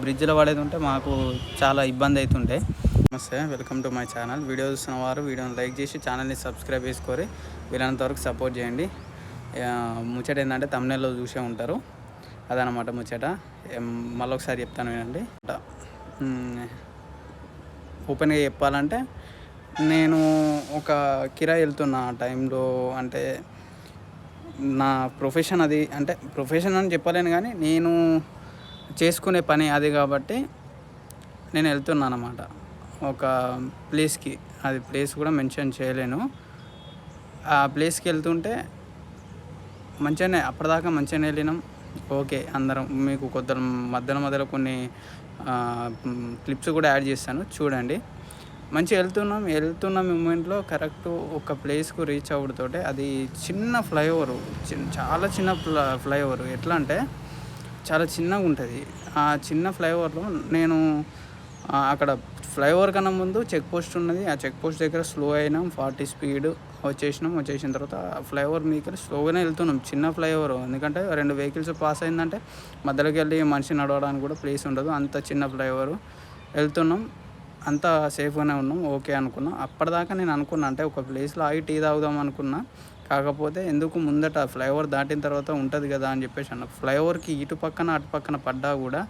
బ్రిడ్జ్లో పడేది ఉంటే మాకు చాలా ఇబ్బంది అవుతుండే. నమస్తే welcome to my channel. Video చూసిన వారు వీడియోని లైక్ చేసి ఛానల్ని సబ్స్క్రైబ్ చేసుకొని వీలైనంత వరకు సపోర్ట్ చేయండి. ముచ్చట ఏంటంటే తమిళలో చూసే ఉంటారు. అదనమాట ముచ్చట. ఏం, మళ్ళొకసారి చెప్తాను వినండి. ఓపెన్గా చెప్పాలంటే నేను ఒక కిరాయి వెళ్తున్నా ఆ టైంలో. అంటే నా ప్రొఫెషన్ అది అంటే ప్రొఫెషన్ అని చెప్పలేను కానీ నేను చేసుకునే పని అది కాబట్టి నేను వెళ్తున్నాను అనమాట ఒక ప్లేస్కి అది ప్లేస్ కూడా మెన్షన్ చేయలేను. ఆ ప్లేస్కి వెళ్తుంటే మంచిగానే అప్పటిదాకా మంచిగానే వెళ్ళినాం. ఓకే అందరం మీకు కొద్ది మధ్యలో మధ్యలో కొన్ని క్లిప్స్ కూడా యాడ్ చేస్తాను చూడండి. మంచిగా వెళ్తున్నాం వెళ్తున్న మూమెంట్లో కరెక్ట్ ఒక ప్లేస్కు రీచ్ అవ్వడంతోటే అది చిన్న ఫ్లైఓవర్ చాలా చిన్న ఫ్లైఓవర్. ఎట్లా అంటే చాలా చిన్నగా ఉంటుంది. ఆ చిన్న ఫ్లైఓవర్లో నేను అక్కడ ఫ్లైఓవర్ కన్నా ముందు చెక్ పోస్ట్ ఉన్నది. ఆ చెక్ పోస్ట్ దగ్గర స్లో అయినాం ఫార్టీ స్పీడ్ వచ్చేసినాం. వచ్చేసిన తర్వాత ఫ్లైఓవర్ మీకు స్లోగానే వెళ్తున్నాం. చిన్న ఫ్లైఓవర్ ఎందుకంటే రెండు వెహికల్స్ పాస్ అయిందంటే మధ్యలోకి వెళ్ళి మనిషి నడవడానికి కూడా ప్లేస్ ఉండదు. అంత చిన్న ఫ్లైఓవర్. వెళ్తున్నాం. అంత సేఫ్గానే ఉన్నాం. ఓకే అనుకున్నాం. అప్పటిదాకా నేను అనుకున్నా అంటే ఒక ప్లేస్లో ఆగి టీ తాగుదాం అనుకున్నా. కాకపోతే ఎందుకు ముందట ఫ్లైఓవర్ దాటిన తర్వాత ఉంటుంది కదా అని చెప్పేసి అన్న ఫ్లైఓవర్కి ఇటు పక్కన అటు పక్కన పడ్డా కూడా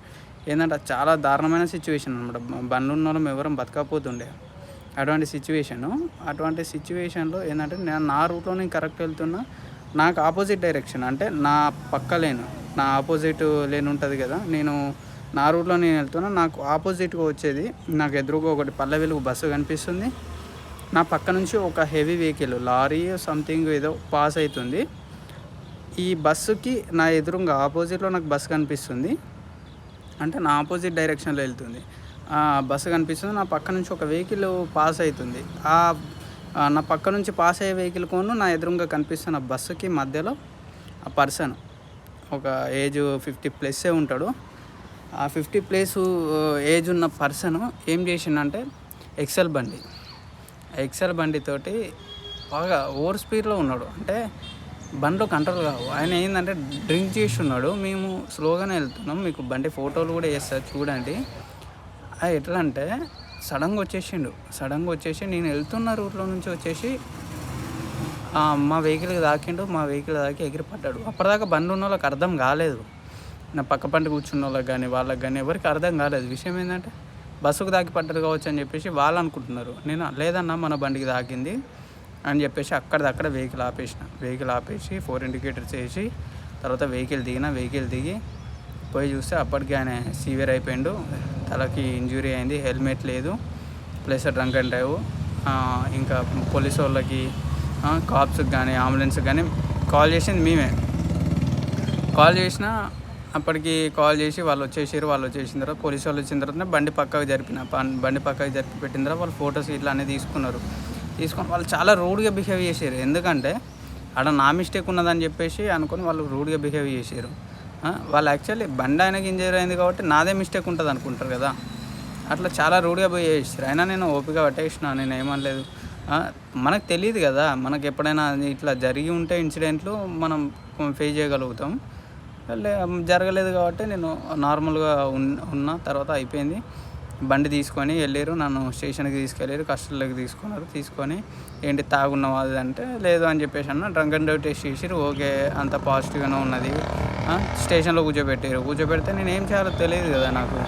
ఏంటంటే చాలా దారుణమైన సిచ్యువేషన్ అనమాట బండ్లు ఉన్న వాళ్ళం ఎవరం బతకపోతుండే అటువంటి సిచ్యువేషను అటువంటి సిచ్యువేషన్లో ఏంటంటే నేను నా రూట్లో నేను కరెక్ట్ వెళ్తున్నా. నాకు ఆపోజిట్ డైరెక్షన్ అంటే నా పక్క లేను నా ఆపోజిట్ లేన్ ఉంటుంది కదా నేను నా రూట్లో నేను వెళ్తున్నా. నాకు ఆపోజిట్గా వచ్చేది నాకు ఎదురుగా ఒకటి పల్లె వెలుగు బస్సు కనిపిస్తుంది. నా పక్క నుంచి ఒక హెవీ వెహికల్ లారీ సంథింగ్ ఏదో పాస్ అవుతుంది ఈ బస్సుకి నా ఎదురుగా ఆపోజిట్లో నాకు బస్సు కనిపిస్తుంది. అంటే నా ఆపోజిట్ డైరెక్షన్లో వెళ్తుంది. ఆ బస్సు కనిపిస్తుంది నా పక్క నుంచి ఒక వెహికల్ పాస్ అవుతుంది ఆ ఆ నా పక్క నుంచి పాస్ అయ్యే వెహికల్ కోను నా ఎదురుగా కనిపిస్తున్న బస్సుకి మధ్యలో ఆ పర్సన్ ఒక ఏజ్ ఫిఫ్టీ ప్లస్సే ఉంటాడు. ఆ ఫిఫ్టీ ప్లస్ ఏజ్ ఉన్న పర్సన్ ఏం చేసిండంటే ఎక్సెల్ బండి. ఎక్సెల్ బండితోటి బాగా ఓవర్ స్పీడ్లో ఉన్నాడు. అంటే బండ్లు కంట్రోల్ కావు. ఆయన ఏంటంటే డ్రింక్ చేసి ఉన్నాడు మేము స్లోగానే వెళ్తున్నాం. మీకు బండి ఫోటోలు కూడా వేస్తారు. చూడండి. అది ఎట్లా అంటే సడన్గా వచ్చేసిండు. సడన్గా వచ్చేసి నేను వెళ్తున్న రూట్లో నుంచి వచ్చేసి మా వెహికల్కి దాకిండు. మా వెహికల్ దాకి ఎగిరి పడ్డాడు. అప్పటిదాకా బండి ఉన్న వాళ్ళకి అర్థం కాలేదు. నా పక్క పంట కూర్చున్న వాళ్ళకి కానీ వాళ్ళకి కానీ ఎవరికి అర్థం కాలేదు. విషయం ఏంటంటే బస్సుకు దాకి పడ్డారు కావచ్చు అని చెప్పేసి వాళ్ళు అనుకుంటున్నారు. నేను లేదన్నా మన బండికి దాకింది అని చెప్పేసి అక్కడిదక్కడ వెహికల్ ఆపేసిన. వెహికల్ ఆపేసి ఫోర్ ఇండికేటర్స్ వేసి తర్వాత వెహికల్ దిగిన వెహికల్ దిగి పోయి చూస్తే అప్పటికి ఆయన సీవియర్ అయిపోయిండు. తలకి ఇంజురీ అయింది హెల్మెట్ లేదు ప్లస్ డ్రంక్ అండ్ డ్రైవ్ ఇంకా పోలీస్ వాళ్ళకి కాప్స్కి కానీ అంబులెన్స్కి కానీ కాల్ చేసింది మేమే. కాల్ చేసినా అప్పటికి కాల్ చేసి వాళ్ళు వచ్చేసారు వాళ్ళు వచ్చేసిన తర్వాత పోలీసు వాళ్ళు వచ్చిన తర్వాత బండి పక్కకు జరిపిన బండి పక్కకు జరిపి పెట్టిన తర్వాత వాళ్ళు ఫొటోస్ ఇట్లా అనేది తీసుకున్నారు. తీసుకొని వాళ్ళు చాలా రూడ్గా బిహేవ్ చేశారు ఎందుకంటే ఆడ నా మిస్టేక్ ఉన్నదని చెప్పేసి అనుకొని వాళ్ళు రూడ్గా బిహేవ్ చేశారు వాళ్ళు యాక్చువల్లీ బండి ఆయనకి ఇంజరీ అయింది కాబట్టి నాదే మిస్టేక్ ఉంటుంది అనుకుంటారు కదా. అట్లా చాలా రూడ్గా పోయి చేసారు. అయినా నేను ఓపిక పట్టేసిన నేను ఏమనలేదు. మనకు తెలియదు కదా మనకు ఎప్పుడైనా ఇట్లా జరిగి ఉంటే ఇన్సిడెంట్లు మనం ఫేస్ చేయగలుగుతాం. జరగలేదు కాబట్టి నేను నార్మల్గా ఉన్ ఉన్న. తర్వాత అయిపోయింది. బండి తీసుకొని వెళ్ళారు నన్ను స్టేషన్కి తీసుకెళ్ళారు కస్టడీలోకి తీసుకున్నారు. తీసుకొని ఏంటి తాగున్నవాది అది అంటే లేదు అని చెప్పేసి అన్న డ్రంక్ అండ్ డ్రైవ్ టెస్ట్ చేసిరు ఓకే అంత పాజిటివ్గానే ఉన్నది. స్టేషన్లో కూర్చోబెట్టారు కూర్చోబెడితే నేను ఏం చేయాలో తెలియదు కదా నాకు.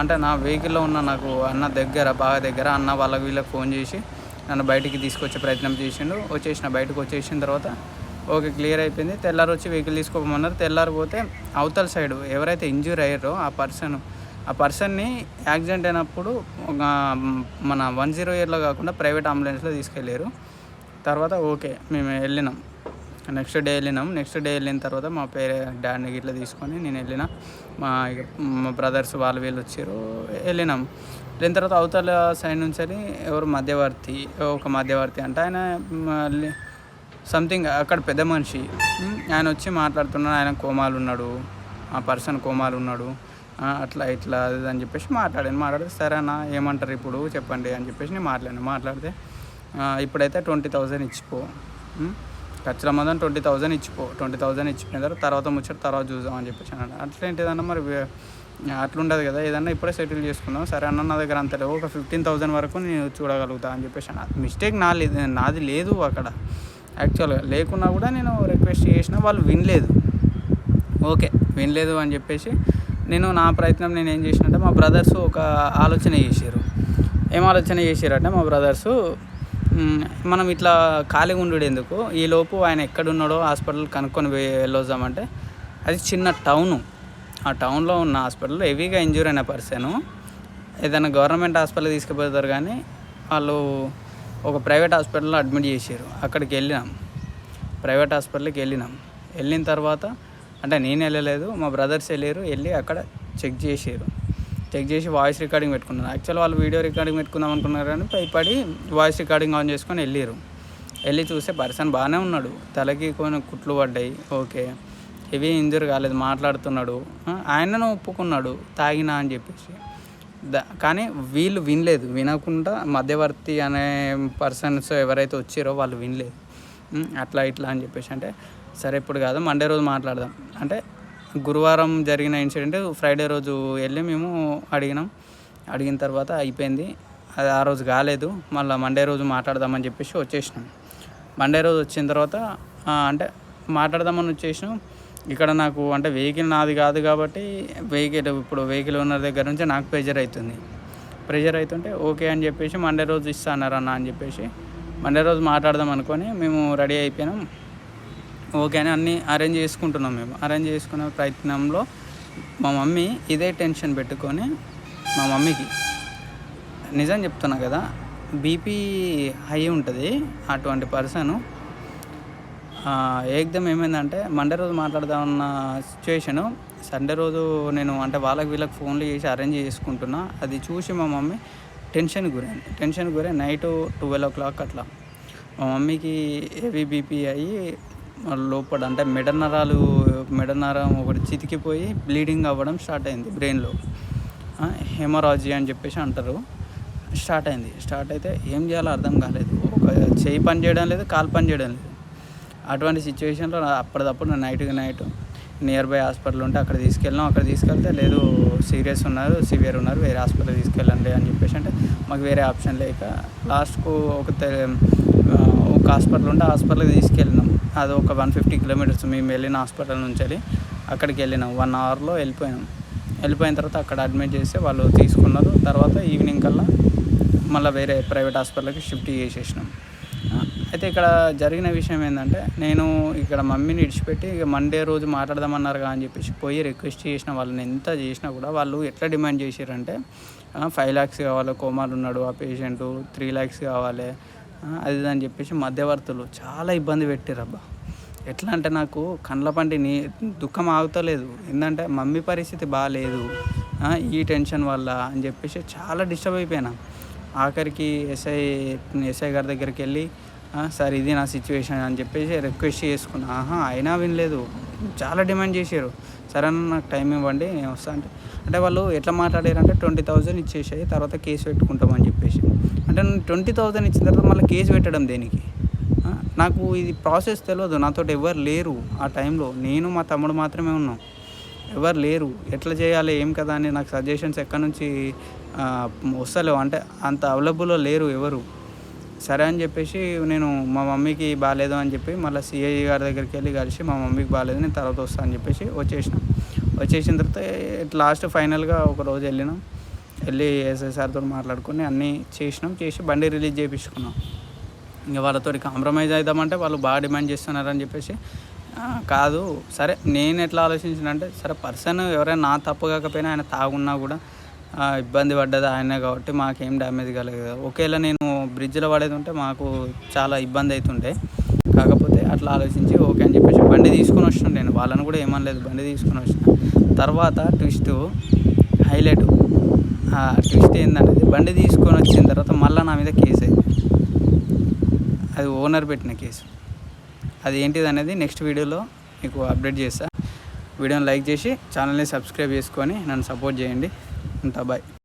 అంటే నా వెహికల్లో ఉన్న నాకు అన్న దగ్గర బాగా దగ్గర అన్న వాళ్ళకి వీళ్ళకి ఫోన్ చేసి నన్ను బయటికి తీసుకొచ్చే ప్రయత్నం చేసిండు. వచ్చేసిన బయటకు వచ్చేసిన తర్వాత ఓకే క్లియర్ అయిపోయింది. తెల్లారి వచ్చి వెహికల్ తీసుకోమన్నారు. తెల్లారి పోతే అవతల సైడ్ ఎవరైతే ఇంజూర్ అయ్యారో ఆ పర్సన్ ఆ పర్సన్ని యాక్సిడెంట్ అయినప్పుడు ఒక మన వన్ జీరో ఇయర్లో కాకుండా ప్రైవేట్ అంబులెన్స్లో తీసుకెళ్ళారు తర్వాత ఓకే మేము వెళ్ళినాం. నెక్స్ట్ డే వెళ్ళినాం. నెక్స్ట్ డే వెళ్ళిన తర్వాత మా పేరే డాడీని ఇట్లా తీసుకొని నేను వెళ్ళిన. మా మా బ్రదర్స్ వాళ్ళు వీళ్ళు వచ్చారు వెళ్ళినాం. వెళ్ళిన తర్వాత అవతల సైడ్ నుంచి ఎవరు మధ్యవర్తి ఒక మధ్యవర్తి అంటే ఆయన మళ్ళీ సంథింగ్ అక్కడ పెద్ద మనిషి. ఆయన వచ్చి మాట్లాడుతున్నాడు ఆయన కోమాలు ఉన్నాడు ఆ పర్సన్ కోమాలు ఉన్నాడు అట్లా ఇట్లా అది అని చెప్పేసి మాట్లాడాను. మాట్లాడితే సరే అన్న ఏమంటారు ఇప్పుడు? చెప్పండి అని చెప్పేసి నేను మాట్లాడాను. మాట్లాడితే ఇప్పుడైతే ట్వంటీ థౌజండ్ ఇచ్చిపో. ఖచ్చితంగా ఖర్చుల ట్వంటీ థౌజండ్ ఇచ్చిపో. ట్వంటీ థౌజండ్ ఇచ్చిపోయిన తర్వాత తర్వాత ముచ్చట తర్వాత చూద్దాం అని చెప్పేసి అన్నాడు. అట్లా ఏంటిదన్న మరి అట్లుండదు కదా ఏదన్నా ఇప్పుడే సెటిల్ చేసుకుందాం. సరే అన్న నా దగ్గర అంత లేవు. ఒక ఫిఫ్టీన్ థౌజండ్ వరకు నేను చూడగలుగుతా అని చెప్పేసి అన్న మిస్టేక్ నా లేదు నాది లేదు అక్కడ. యాక్చువల్గా లేకున్నా కూడా నేను రిక్వెస్ట్ చేసిన వాళ్ళు వినలేదు. ఓకే వినలేదు అని చెప్పేసి నేను నా ప్రయత్నం నేను ఏం చేసినంటే మా బ్రదర్స్ ఒక ఆలోచన చేశారు ఏం ఆలోచన చేశారంటే మా బ్రదర్స్ మనం ఇట్లా ఖాళీగా ఉండు ఎందుకు? ఈలోపు ఆయన ఎక్కడున్నాడో హాస్పిటల్ కనుక్కొని వెళ్ళొద్దామంటే అది చిన్న టౌను. ఆ టౌన్లో ఉన్న హాస్పిటల్లో హెవీగా ఇంజూర్ అయిన పర్సన్ ఏదైనా గవర్నమెంట్ హాస్పిటల్ తీసుకుపోతారు కానీ వాళ్ళు ఒక ప్రైవేట్ హాస్పిటల్లో అడ్మిట్ చేశారు. అక్కడికి వెళ్ళినాం. ప్రైవేట్ హాస్పిటల్కి వెళ్ళినాం. వెళ్ళిన తర్వాత అంటే నేను వెళ్ళలేదు మా బ్రదర్స్ వెళ్ళారు వెళ్ళి అక్కడ చెక్ చేశారు. చెక్ చేసి వాయిస్ రికార్డింగ్ పెట్టుకున్నారు. యాక్చువల్ వాళ్ళు వీడియో రికార్డింగ్ పెట్టుకుందాం అనుకున్నారు కానీ భయపడి వాయిస్ రికార్డింగ్ ఆన్ చేసుకొని వెళ్ళారు. వెళ్ళి చూస్తే పర్సన్ బాగానే ఉన్నాడు. తలకి కొన్ని కుట్లు పడ్డాయి. ఓకే. ఇవి ఇంజూర్ కాలేదు. మాట్లాడుతున్నాడు. ఆయనను ఒప్పుకున్నాడు. తాగినా అని చెప్పేసి. కానీ వీళ్ళు వినలేదు. వినకుండా మధ్యవర్తి అనే పర్సన్స్ ఎవరైతే వచ్చారో వాళ్ళు వినలేదు. అట్లా ఇట్లా అని చెప్పేసి అంటే సరే ఇప్పుడు కాదు మండే రోజు మాట్లాడదాం. అంటే గురువారం జరిగిన ఇన్సిడెంట్ ఫ్రైడే రోజు వెళ్ళి మేము అడిగినాం. అడిగిన తర్వాత అయిపోయింది. అది ఆ రోజు కాలేదు. మళ్ళీ మండే రోజు మాట్లాడదామని చెప్పేసి వచ్చేసినాం. మండే రోజు వచ్చిన తర్వాత అంటే మాట్లాడదామని వచ్చేసినాం. ఇక్కడ నాకు అంటే వెహికల్ నాది కాదు కాబట్టి వెహికల్ ఇప్పుడు వెహికల్ ఓనర్ దగ్గర నుంచి నాకు ప్రెజర్ అవుతుంది ప్రెషర్ అవుతుంటే ఓకే అని చెప్పేసి మండే రోజు ఇస్తా అన్నారు అన్న అని చెప్పేసి. మండే రోజు మాట్లాడదాం అనుకొని మేము రెడీ అయిపోయినాం. ఓకే అని అన్నీ అరేంజ్ చేసుకుంటున్నాం మేము. అరేంజ్ చేసుకునే ప్రయత్నంలో మా మమ్మీ ఇదే టెన్షన్ పెట్టుకొని మా మమ్మీకి నిజం చెప్తున్నా కదా బీపీ హై ఉంటుంది అటువంటి పర్సన్ ఏకదం ఏమైందంటే మండే రోజు మాట్లాడదామన్న సిచ్యువేషను సండే రోజు నేను అంటే వాళ్ళకి వీళ్ళకి ఫోన్లు చేసి అరేంజ్ చేసుకుంటున్నా. అది చూసి మా మమ్మీ టెన్షన్ గురైంది. టెన్షన్ గురై నైట్ ట్వెల్వ్ ఓ క్లాక్ అట్లా మా మమ్మీకి హెవీ బీపీ అయ్యి లోపల అంటే మెడ నరాలు మెడ ఒకటి చితికిపోయి బ్లీడింగ్ అవ్వడం స్టార్ట్ అయింది బ్రెయిన్లో హెమరాజీ అని చెప్పేసి అంటారు. స్టార్ట్ అయింది. స్టార్ట్ అయితే ఏం చేయాలో అర్థం కాలేదు. ఒక చేయి పని చేయడం లేదు కాలు పని చేయడం లేదు. అటువంటి సిచ్యువేషన్లో అప్పటిదప్పుడు నేను నైట్కి నైట్ నియర్ బై హాస్పిటల్ ఉంటే అక్కడ తీసుకెళ్ళాం అక్కడ తీసుకెళ్తే లేదు సీరియస్ ఉన్నారు సివియర్ ఉన్నారు వేరే హాస్పిటల్ తీసుకెళ్ళండి అని చెప్పేసి అంటే మాకు వేరే ఆప్షన్ లేక లాస్ట్కు ఒక ఒక హాస్పిటల్ ఉంటే హాస్పిటల్కి తీసుకెళ్ళినాం. అది ఒక వన్ ఫిఫ్టీ కిలోమీటర్స్ మేము వెళ్ళిన హాస్పిటల్ నుంచి వెళ్ళి అక్కడికి వెళ్ళినాం. వన్ అవర్లో వెళ్ళిపోయాం వెళ్ళిపోయిన. తర్వాత అక్కడ అడ్మిట్ చేస్తే వాళ్ళు తీసుకున్నారు. తర్వాత ఈవినింగ్ కల్లా మళ్ళీ వేరే ప్రైవేట్ హాస్పిటల్కి షిఫ్ట్ చేసేసినాం. అయితే ఇక్కడ జరిగిన విషయం ఏంటంటే నేను ఇక్కడ మమ్మీని ఇడిచిపెట్టి ఇక మండే రోజు మాట్లాడదామన్నారు కదా అని చెప్పేసి పోయి రిక్వెస్ట్ చేసిన వాళ్ళని ఎంత చేసినా కూడా వాళ్ళు ఎట్లా డిమాండ్ చేశారంటే ఫైవ్ ల్యాక్స్ కావాలి కోమాలు ఉన్నాడు ఆ పేషెంట్ త్రీ ల్యాక్స్ కావాలి అది అని చెప్పేసి మధ్యవర్తులు చాలా ఇబ్బంది పెట్టారబ్బా ఎట్లా అంటే నాకు కండ్ల పంటి నీ దుఃఖం ఆగుతలేదు. ఏంటంటే మమ్మీ పరిస్థితి బాగాలేదు ఈ టెన్షన్ వల్ల అని చెప్పేసి చాలా డిస్టర్బ్ అయిపోయినా. ఆఖరికి ఎస్ఐ ఎస్ఐ గారి దగ్గరికి వెళ్ళి సార్ ఇది నా సిచ్యువేషన్ అని చెప్పేసి రిక్వెస్ట్ చేసుకున్నా. ఆహా అయినా వినలేదు. చాలా డిమాండ్ చేశారు. సరే అన్న నాకు టైం ఇవ్వండి నేను వస్తా అంటే. అంటే వాళ్ళు ఎట్లా మాట్లాడారంటే ట్వంటీ థౌజండ్ ఇచ్చేసాయి తర్వాత కేసు పెట్టుకుంటామని చెప్పేసి. అంటే ట్వంటీ థౌజండ్ ఇచ్చిన తర్వాత మళ్ళీ కేసు పెట్టడం దేనికి? నాకు ఇది ప్రాసెస్ తెలియదు నాతో ఎవరు లేరు ఆ టైంలో నేను మా తమ్ముడు మాత్రమే ఉన్నాం. ఎవరు లేరు. ఎట్లా చేయాలి ఏం కదా అని నాకు సజెషన్స్ ఎక్కడి నుంచి వస్తలేవు. అంటే అంత అవైలబుల్లో లేరు ఎవరు. సరే అని చెప్పేసి నేను మా మమ్మీకి బాగాలేదు అని చెప్పి మళ్ళీ సిఐ గారి దగ్గరికి వెళ్ళి కలిసి మా మమ్మీకి బాగాలేదు నేను తర్వాత వస్తాను అని చెప్పేసి వచ్చేసిన. వచ్చేసిన తర్వాత లాస్ట్ ఫైనల్గా ఒక రోజు వెళ్ళినాం. వెళ్ళి ఎస్ఎస్ఆర్తో మాట్లాడుకుని అన్నీ చేసినాం చేసి బండి రిలీజ్ చేయించుకున్నాం ఇంకా వాళ్ళతో కాంప్రమైజ్ అవుదామంటే వాళ్ళు బాగా డిమాండ్ చేస్తున్నారని చెప్పేసి కాదు. సరే నేను ఎట్లా ఆలోచించినంటే సరే పర్సన్ ఎవరైనా నా తప్పు కాకపోయినా ఆయన తాగున్నా కూడా ఇబ్బంది పడ్డది ఆయనే కాబట్టి మాకేం డ్యామేజ్ కాలేదు ఒకవేళ నేను బ్రిడ్జ్లో పడేది ఉంటే మాకు చాలా ఇబ్బంది అవుతుండే కాకపోతే అట్లా ఆలోచించి ఓకే అని చెప్పేసి బండి తీసుకొని వచ్చిన నేను. వాళ్ళని కూడా ఏమనలేదు బండి తీసుకొని వచ్చిన. తర్వాత ట్విస్ట్ హైలైట్. ఆ ట్విస్ట్ ఏంటనేది బండి తీసుకొని వచ్చిన తర్వాత మళ్ళీ నా మీద కేసు అయింది. అది ఓనర్ పెట్టిన కేసు. అది ఏంటిది అనేది నెక్స్ట్ వీడియోలో మీకు అప్డేట్ చేస్తా. వీడియోని లైక్ చేసి ఛానల్ని సబ్స్క్రైబ్ చేసుకొని నన్ను సపోర్ట్ చేయండి. ఉంటా బాయ్.